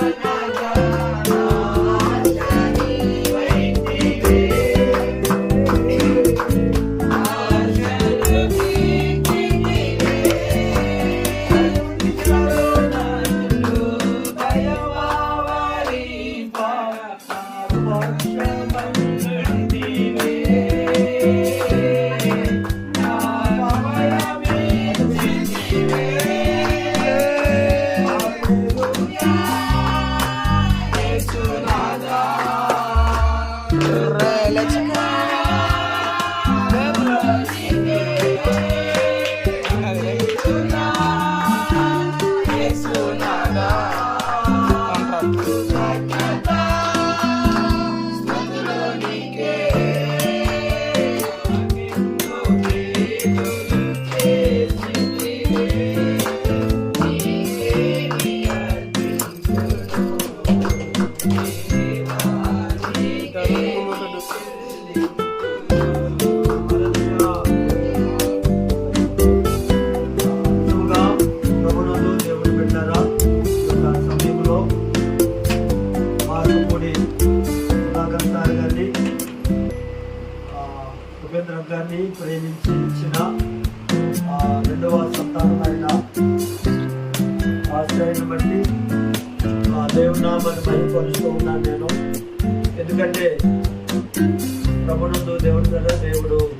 ముందుగా ప్రభునందు Bye. గారిని ప్రేమించి ఇచ్చిన రెండవ సంతానం అయిన ఆశ్రయాన్ని బట్టి ఆ దేవుని ఉన్నాను నేను. ఎందుకంటే ప్రభునందు దేవుడు కదా దేవుడు.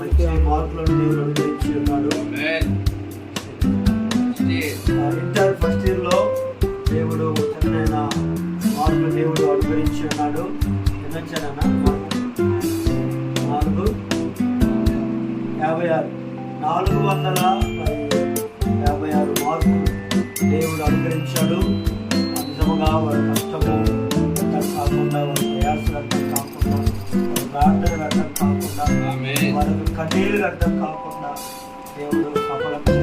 మంచి మార్కులను దేవుడు అనుగ్రహించి ఉన్నాడు. ఇంటర్ ఫస్ట్ ఇయర్లో దేవుడు చక్కనైన మార్కులు దేవుడు అనుగ్రహించి ఉన్నాడు. ఎన్ని వచ్చాడన్నా నాలుగు. యాభై ఆరు. నాలుగు వందల యాభై ఆరు మార్కులు దేవుడు అనుగ్రహించాడు. నిజముగా వారి మనకు కన్నీళ్ళు అర్థం కాకుండా దేవుడు సఫలం